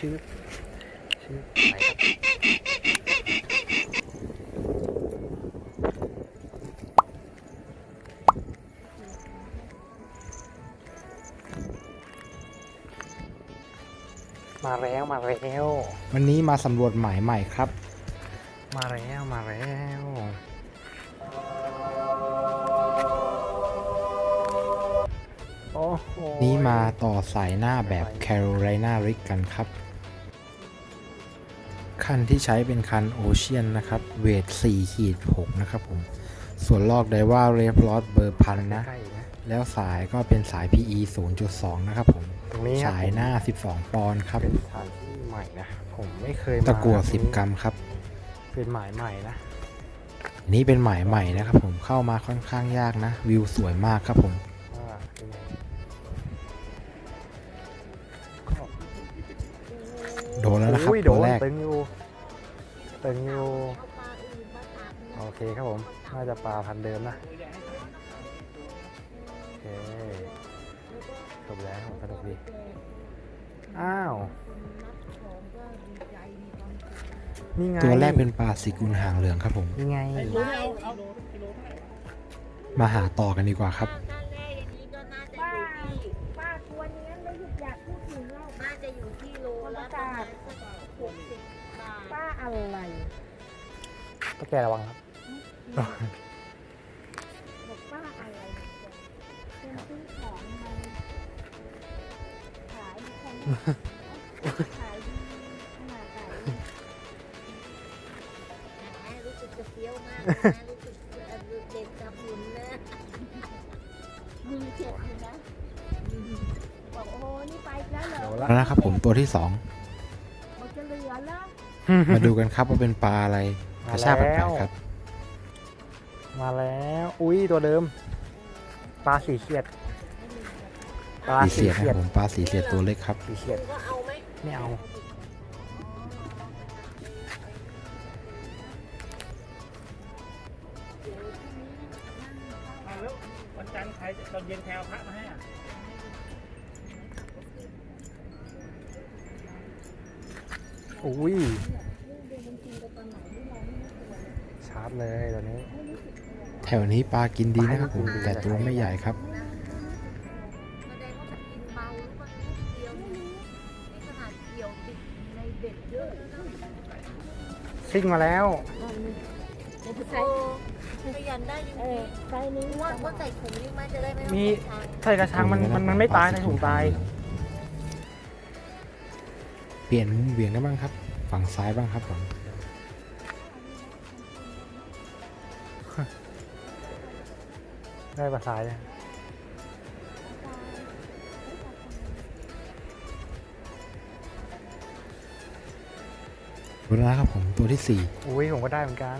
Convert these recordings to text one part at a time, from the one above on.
ชืบชืบชืบชืบไปครับมาแล้วมาแล้ววันนี้มาสำรวจหมายใหม่ครับ มาแล้วมาแล้วโอ้โห นี้มาต่อสายหน้าแบบ Carolina Rig กันครับ คันที่ใช้เป็นคันโอเชียนนะครับเวท4ขีด6นะครับผม ส่วนลอกไดว่าเรฟลอสเบอร์พันนะใกล้ๆนะแล้วสายก็เป็นสาย PE 0.2 นะครับผมตรงนี้นะฉายหน้า 12 ปอนด์ครับเป็นสถานที่ใหม่นะ ผมไม่เคยมาตะกั่วที่นี่10 กรัมครับ เป็นหมายใหม่นะ นี่เป็นหมายใหม่นะครับผมเข้ามาค่อนข้างยากนะ วิวสวยมากครับผมว่าเป็นไงโดนแล้วนะครับอุ้ยโดตัวนแรก น่าจะปลาพันธุ์เดิมนะ โอเคจบแล้วสนุกดี อ้าว นี่ไง ตัวแรกเป็นปลาสีกุลหางเหลืองครับผม นี่ไง มาหาต่อกันดีกว่าครับป้าป้าตัวเนี้ยไม่อยากพูดถึงเราน่าจะอยู่ที่โลละประมาณสักหกสิบบาทป้าอะไรก็แกระวังครับ บอกป้าอะไรเป็นซื้อของมาขายของขายดีขนาดไหนแม่รู้สึกจะเฟี้ยวมากนะรู้สึกเอ่อเด่นกับหุ่นนะมือเจ็บอยู่นะบอกโอ้โหนี่ไปอีกแล้วเหรอเดี๋ยวละแล้วนะครับผมตัวที่มันจะเหลือแล้ว2มาดูกันครับว่าเป็นปลาอะไรกระชากแปลกๆครับ มาแล้ว อุ้ยตัวเดิม ปลาสีเขียด ปลาสีสีเสียดนะเขีคยรัดบผมปลาสีเสียดตัวเล็กครับ สีเขียดก็เอาไหมไม่เอาแล้ววันจันทร์ใครตอนเย็นแคลพระมาให้อะอุ้ยชาร์จเลยตัวนี้แถวนี้ปลากินดีนะครับผมแต่ตัวไม่ใหญ่ครับแสดงว่ามันกินเบาหรือว่าลูกเดียวนี่นี่ขนาดเกี่ยวติดในเบ็ดเยอะแล้วนะซิ่งมาแล้วโอ้ขยันได้จริงเออไซส์นี้ๆว่าว่าใส่ถุงนี่มันจะได้ไม่ต้องมีใส่ทางใส่กระชังมันมันมันไม่ตายในถุงตาย เปลี่ยนมุมเวียงได้บ้างครับ ฝั่งซ้ายบ้างครับผม ได้ปลาสายเลยดูนะครับผมตัวที่สี่อุ้ยผมก็ได้เหมือนกัน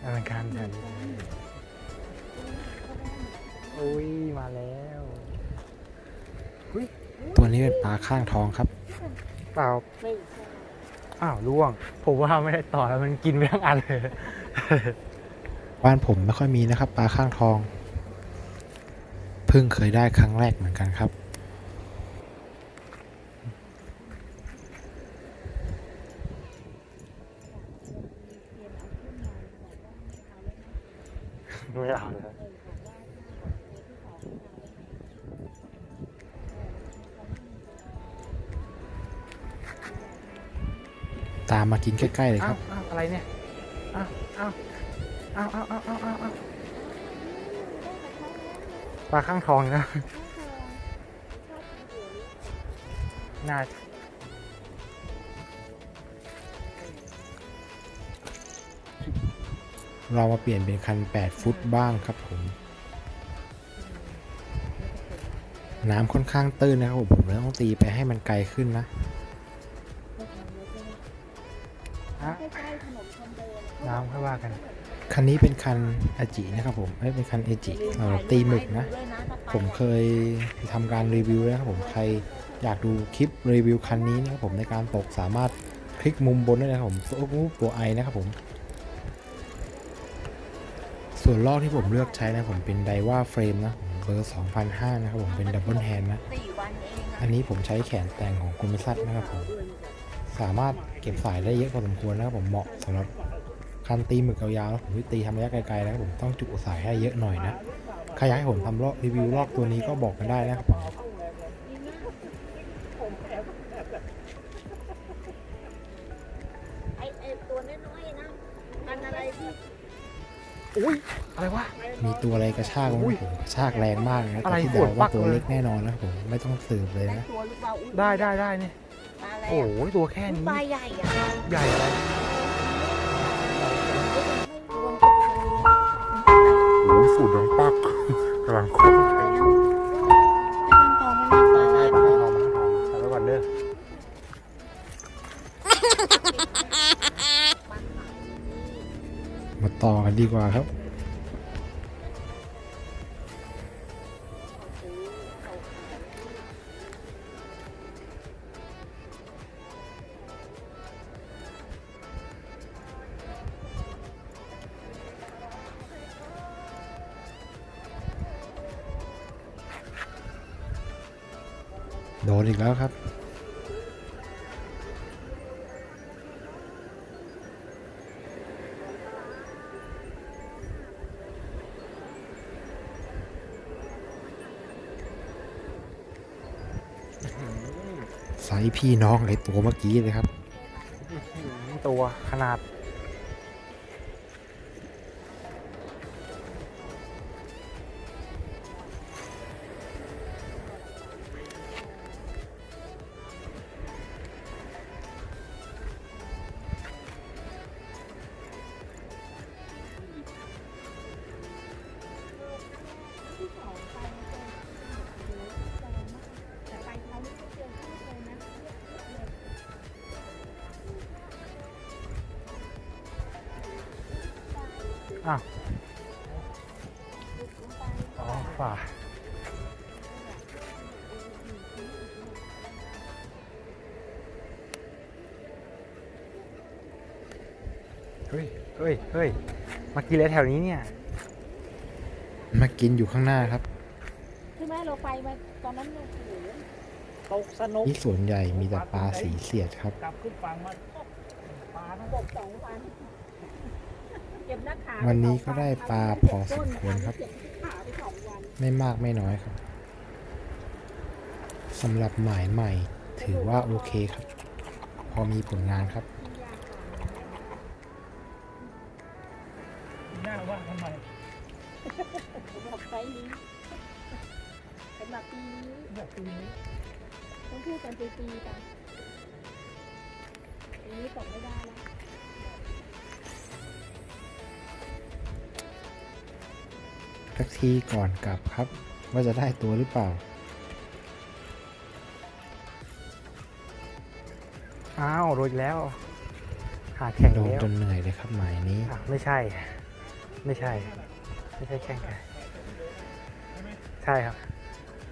ได้เหมือนกันแถวนี้อุ้ยมาแล้วตัวนี้เป็นปลาข้างทองครับ เปล่าอ้าวล่วง ผมว่าไม่ได้ต่อแล้วมันกินไปทั้งอันเลย บ้านผมไม่ค่อยมีนะครับปลาข้างทอง เพิ่งเคยได้ครั้งแรกเหมือนกันครับ ไม่เอาเลย ตามมากินใกล้ๆเลยคอ้ารัวบ อ้าวอะไรเนี่ย อ้าวอ้าว อ้าวอ้าวอ้าวอ้าวอ้าวอ้าวปลาข้างทองอีกนะน่าเรามาเปลี่ยนเป็นคัน 8 ฟุตบ้างครับผม น้ำค่อนข้างตื้นนะครับผมผมเลยต้องตีไปให้มันไกลขึ้นนะฮะใกล้ๆถนนคนเดินน้ำค่อยว่ากัน คันนี้เป็นคันอาจินะครับผมไม่เป็นคันเอจิตีหมึกนะ ผมเคยทำการรีวิวแล้วครับผมใครอยากดูคลิปรีวิวคันนี้นะครับผมในการตกสามารถคลิกมุมบนได้นะครับผมรูปตัวไอนะครับผมส่วนลอกที่ผมเลือกใช้นะผมเป็นไดว่าเฟรมนะเบอร์2005นะครับผมเป็นดับเบิลแฮนด์นะสี่วัวันเองอะอันนี้ผมใช้แขนแต่งของคุณมิซัตนะครับผม สามารถเก็บสายได้เยอะพอสมควรนะครับผมเหมาะสำหรับ คันตีหมึกยาวๆนะผมวิตีทำระยะไกลๆนะครับผมต้องจุสายให้เยอะหน่อยนะใครอยากให้ผมทำลอกรีวิวลอกตัวนี้ก็บอกกันได้นะครับผมไอ้ไอ้ตัวน้อยๆนะพันอะไรที่อุ้ยอะไรวะ มีตัวอะไรกระชากไหมอุ้ยผมกระชากแรงมากเลยนะอะไรแต่ที่เดาปวดปัว่ากตัวเลยเล็กแน่นอนนะครับผมไม่ต้องสืบเลยได้นะตัวหรือเปล่าอุ๊ยได้ได้ได้นี่ปลาอะไรโอ้อะโหตัวแค่นี้ปลาใหญ่อะใหญ่อะไรร กว่าครับ โดนอีกแล้วครับ พี่น้องไอตัวเมื่อกี้เลยครับ ตัวขนาด อ้าวอ๋อฝ่าเฮ้ยเฮ้ยเฮ้ยมากินแล้วแถวนี้เนี่ย มากินอยู่ข้างหน้าครับใช่ไหมเราไปมาตอนนั้นโอ้โหตกสนุกนี่ส่วนใหญ่มีแต่ปลาสีเสียดครับ กลับขึ้นฝั่งมาปลาทั้งหมตดกสองวันเก็บหน้าขา วันนี้ก็ได้ปลาพอสมควรครับเก็บขาไปสองวันไม่มากไม่น้อยครับสำหรับหมายใหม่ถือว่าโอเคครับ พอมีผลงานครับหน้าว่าทำไมผมบอกไซส์นี้สำหรับปีนี้แบบปีนี้ต้องพูดกันปีปีๆกันปีนี้ตกไม่ได้แล้ว สักทีก่อนกลับครับ ว่าจะได้ตัวหรือเปล่า อ้าวโดนอีกแล้วหาแข่งโดนแล้วจนเหนื่อยเลยครับหมายนี้ อะไม่ใช่ ไม่ใช่ ไม่ใช่แข่งกันใช่ครับ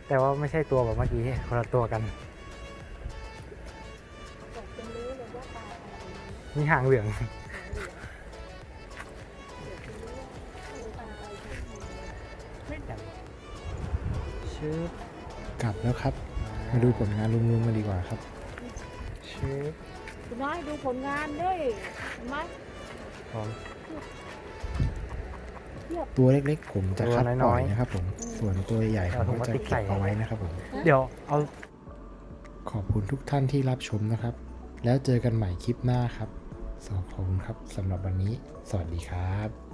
แต่ว่าไม่ใช่ตัวแบบเมื่อกี้คนละตัวกันตกจนรู้เลยว่าปลาอะไรมีหางเหลือง ชื่อกลับแล้วครับ มาดูผลงานรวมๆกันดีกว่าครับชื่อคุณน้อยดูผลงานด้วยเห็นไหมผมตัวเล็กๆ ผมจะคัดตัวปน้ล่ออยยนะครับผม ส่วนตัวใหญ่ๆผมก็จะเก็บเอาไว้นะครับผม เดี๋ยวเอา ขอบคุณทุกท่านที่รับชมนะครับ แล้วเจอกันใหม่คลิปหน้าครับ ขอบคุณครับสำหรับวันนี้ สวัสดีครับ